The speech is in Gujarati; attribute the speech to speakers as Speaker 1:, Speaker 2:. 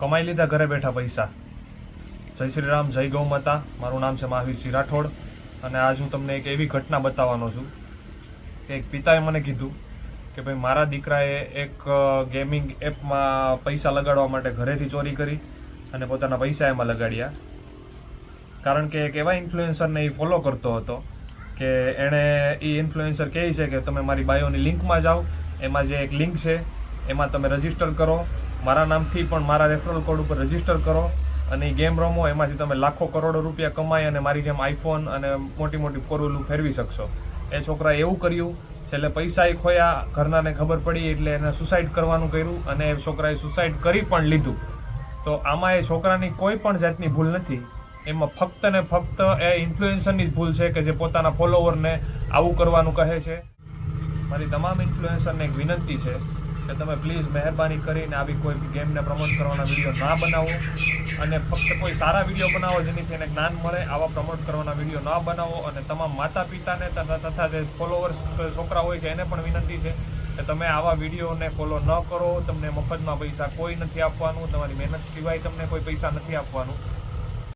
Speaker 1: કમાઈ લીધા ઘરે બેઠા પૈસા. જય શ્રી રામ જય ગૌ માતા. મારું નામ છે મહાવીર સિંહ રાઠોડ અને આજ હું તમને એક એવી ઘટના બતાવવાનો છું કે એક પિતાએ મને કીધું કે ભાઈ, મારા દીકરાએ એક ગેમિંગ એપમાં પૈસા લગાડવા માટે ઘરેથી ચોરી કરી અને પોતાના પૈસા એમાં લગાડ્યા. કારણ કે એક એવા ઇન્ફ્લુએન્સરને એ ફોલો કરતો હતો કે એણે એ ઇન્ફ્લુએન્સર કહે છે કે, તમે મારી બાયોની લિંકમાં જાઓ. એમાં જે એક લિંક છે, એમાં તમે રજિસ્ટર કરો મારા નામથી પણ મારા રેફરલ કોડ ઉપર રજિસ્ટર કરો અને એ ગેમ રમો, એમાંથી તમે લાખો કરોડો રૂપિયા કમાઈ અને મારી જેમ આઈફોન અને મોટી મોટી કોરોલું ફેરવી શકશો. એ છોકરાએ એવું કર્યું, છેલ્લે પૈસા એ ખોયા, ઘરનાને ખબર પડી એટલે એને સુસાઇડ કરવાનું કર્યું અને એ છોકરાએ સુસાઇડ કરી પણ લીધું. તો આમાં એ છોકરાની કોઈ પણ જાતની ભૂલ નથી. એમાં ફક્ત ને ફક્ત એ ઇન્ફ્લુએન્સરની જ ભૂલ છે કે જે પોતાના ફોલોવરને આવું કરવાનું કહે છે. મારી તમામ ઇન્ફ્લુએન્સરને એક વિનંતી છે કે તમે પ્લીઝ મહેરબાની કરીને આવી કોઈ ગેમને પ્રમોટ કરવાના વીડિયો ના બનાવો અને ફક્ત કોઈ સારા વીડિયો બનાવો જેનીથી એને જ્ઞાન મળે, આવા પ્રમોટ કરવાના વીડિયો ના બનાવો અને તમામ માતા પિતાને તથા તથા જે ફોલોવર્સ છોકરા હોય છે એને પણ વિનંતી છે કે તમે આવા વિડીયોને ફોલો ન કરો, તમને મફતમાં પૈસા કોઈ નથી આપવાનું, તમારી મહેનત સિવાય તમને કોઈ પૈસા નથી આપવાનું.